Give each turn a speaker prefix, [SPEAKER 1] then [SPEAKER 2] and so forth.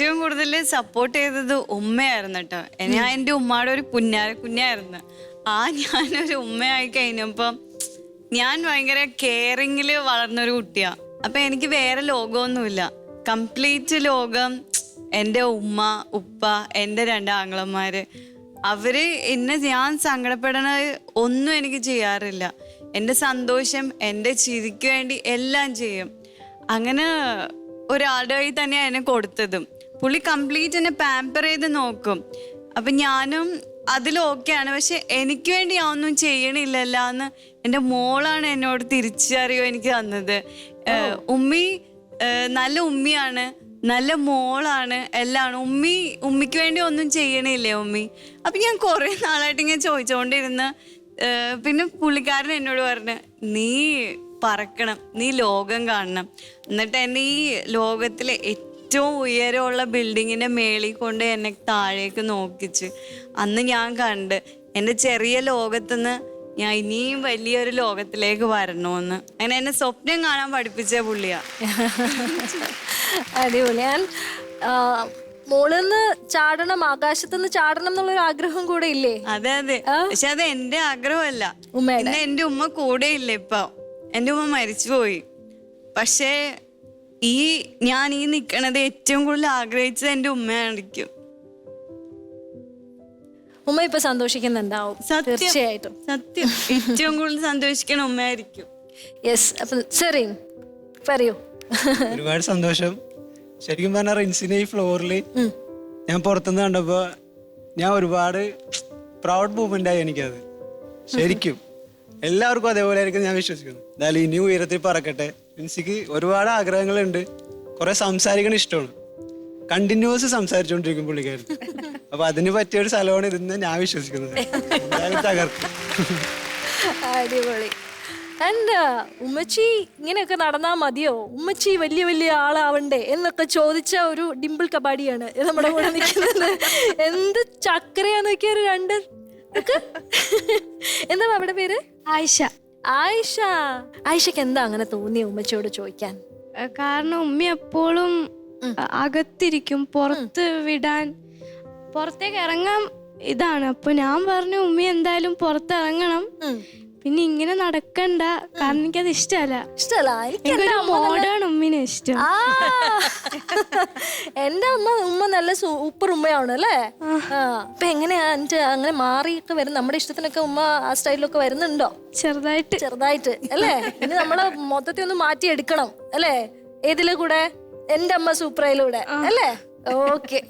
[SPEAKER 1] ഏറ്റവും കൂടുതൽ സപ്പോർട്ട് ചെയ്തത് ഉമ്മയായിരുന്നു കേട്ടോ ഞാൻ എന്റെ ഉമ്മയുടെ ഒരു പുന്നാര കുഞ്ഞായിരുന്നു. ആ ഞാനൊരു ഉമ്മയായി കഴിഞ്ഞപ്പം ഞാൻ ഭയങ്കര കെയറിങ്ങിൽ വളർന്നൊരു കുട്ടിയാണ് അപ്പം എനിക്ക് വേറെ ലോകമൊന്നുമില്ല. കംപ്ലീറ്റ് ലോകം എന്റെ ഉമ്മ ഉപ്പ എന്റെ രണ്ട് ആങ്ങളന്മാര് അവർ എന്നെ ഞാൻ സങ്കടപ്പെടണ ഒന്നും എനിക്ക് ചെയ്യാറില്ല. എന്റെ സന്തോഷം എന്റെ ചിരിക്ക് വേണ്ടി എല്ലാം ചെയ്യും. അങ്ങനെ ഒരാളുടെ വഴി തന്നെയാണ് എന്നെ കൊടുത്തതും. പുള്ളി കംപ്ലീറ്റ് എന്നെ പാമ്പർ ചെയ്ത് നോക്കും. അപ്പൊ ഞാനും അതിൽ ഓക്കെയാണ് പക്ഷെ എനിക്ക് വേണ്ടി ഞാൻ ഒന്നും ചെയ്യണില്ലല്ല എന്ന് എന്റെ മോളാണ് എന്നോട് തിരിച്ചറിയോ എനിക്ക് തന്നത്. ഉമ്മി നല്ല ഉമ്മിയാണ് നല്ല മോളാണ് എല്ലാം ഉമ്മി ഉമ്മിക്ക് വേണ്ടി ഒന്നും ചെയ്യണില്ലേ ഉമ്മി? അപ്പൊ ഞാൻ കുറെ നാളായിട്ട് ഇങ്ങനെ ചോദിച്ചുകൊണ്ടിരുന്ന് പിന്നെ പുള്ളിക്കാരൻ എന്നോട് പറഞ്ഞു നീ പറക്കണം നീ ലോകം കാണണം. എന്നിട്ട് എന്നെ ഈ ലോകത്തിലെ ഏറ്റവും ഉയരമുള്ള ബിൽഡിങ്ങിന്റെ മേളിൽ കൊണ്ട് എന്നെ താഴേക്ക് നോക്കിച്ച്. അന്ന് ഞാൻ കണ്ട് എന്റെ ചെറിയ ലോകത്തുനിന്ന് ഞാൻ ഇനിയും വലിയൊരു ലോകത്തിലേക്ക് വരണമെന്ന്. അങ്ങനെ എന്നെ സ്വപ്നം കാണാൻ പഠിപ്പിച്ച പുള്ളിയാ.
[SPEAKER 2] അടിപൊളി. ഞാൻ മോളിന്ന് ചാടണം ആകാശത്തുനിന്ന് ചാടണം എന്നുള്ളൊരു ആഗ്രഹം കൂടെ ഇല്ലേ?
[SPEAKER 1] അതെ അതെ. പക്ഷെ അത് എന്റെ ആഗ്രഹമല്ല. ഉമ്മ എന്റെ ഉമ്മ കൂടെ ഇല്ല ഇപ്പൊ. എന്റെ ഉമ്മ മരിച്ചുപോയി. പക്ഷേ ഈ ഞാൻ ഈ നിക്കണത് ഏറ്റവും കൂടുതൽ ആഗ്രഹിച്ചത് എന്റെ ഉമ്മയായിരിക്കും.
[SPEAKER 2] ഉമ്മ ഇപ്പൊ സന്തോഷിക്കുന്നുണ്ടാവും
[SPEAKER 1] സത്യം.
[SPEAKER 2] തീർച്ചയായിട്ടും.
[SPEAKER 1] സത്യം. ഏറ്റവും കൂടുതൽ സന്തോഷിക്കണ ഉമ്മയായിരിക്കും.
[SPEAKER 2] യെസ് അപ്പൊ സെറി പറയൂ.
[SPEAKER 3] ഒരുപാട് സന്തോഷം. ശരിക്കും പറഞ്ഞ റിൻസിനെ ഈ ഫ്ലോറിൽ ഞാൻ പുറത്തുനിന്ന് കണ്ടപ്പോ ഞാൻ ഒരുപാട് പ്രൗഡ് മൂവ്മെന്റ് ആയി എനിക്കത്. ശരിക്കും. എല്ലാവർക്കും അതേപോലെ ആയിരിക്കും ഞാൻ വിശ്വസിക്കുന്നു. എന്തായാലും ഇനി ഉയരത്തിൽ പറക്കട്ടെ. റിൻസിക്ക് ഒരുപാട് ആഗ്രഹങ്ങളുണ്ട്. കുറെ സംസാരിക്കണ ഇഷ്ടമാണ്. കണ്ടിന്യൂസ് സംസാരിച്ചുകൊണ്ടിരിക്കും പുള്ളിക്കാരൻ. അപ്പൊ അതിന് പറ്റിയ ഒരു സ്ഥലമാണ് ഇതെന്ന് ഞാൻ വിശ്വസിക്കുന്നത്. തകർക്കും.
[SPEAKER 2] അടിപൊളി. ആൻഡ് ഉമ്മച്ചി ഇങ്ങനെയൊക്കെ നടന്നാ മതിയോ? ഉമ്മച്ചി വലിയ വലിയ ആളാവണ്ടേ എന്നൊക്കെ ചോദിച്ച ഒരു ഡിമ്പിൾ കബാഡിയാണ് നമ്മുടെ കൂടെ നിൽക്കുന്നത്. എന്ത് ചക്കരയാന്ന് നോക്കിയ ഒരു രണ്ട്. എന്താ അവിടെ പേര്?
[SPEAKER 4] ആയിഷ.
[SPEAKER 2] ആയിഷ. ആയിഷക്ക് എന്താ അങ്ങനെ തോന്നിയ ഉമ്മച്ചോട് ചോദിക്കാൻ?
[SPEAKER 4] കാരണം ഉമ്മ എപ്പോഴും അകത്തിരിക്കും പുറത്ത് വിടാൻ. പുറത്തേക്ക് ഇറങ്ങാൻ ഇതാണ്. അപ്പൊ ഞാൻ പറഞ്ഞു ഉമ്മ എന്തായാലും പുറത്ത് ഇറങ്ങണം പിന്നെ ഇങ്ങനെ നടക്കണ്ട. കാരണം എനിക്കത് ഇഷ്ടമല്ല.
[SPEAKER 2] ഇഷ്ടല്ല എനിക്ക് എന്റെ
[SPEAKER 4] എനിക്കൊരു
[SPEAKER 2] അമ്മ നല്ല-
[SPEAKER 4] മോഡേൺ ഉമ്മിനെ ഇഷ്ടം.
[SPEAKER 2] ആ. എന്റെ അമ്മ ഉമ്മ നല്ല സൂപ്പർ ഉമ്മയാണ് അല്ലേ? ആ. അപ്പൊ എങ്ങനെയാ എന്നിട്ട് അങ്ങനെ മാറിയൊക്കെ വരും? നമ്മുടെ ഇഷ്ടത്തിനൊക്കെ ഉമ്മ ആ സ്റ്റൈലിലൊക്കെ വരുന്നുണ്ടോ?
[SPEAKER 4] ചെറുതായിട്ട്.
[SPEAKER 2] ചെറുതായിട്ട് അല്ലേ? ഇനി നമ്മളെ മൊത്തത്തിൽ ഒന്ന് മാറ്റി എടുക്കണം അല്ലേ? ഏതിലെ കൂടെ? എന്റെ അമ്മ സൂപ്രയിലൂടെ അല്ലേ? ഓക്കെ.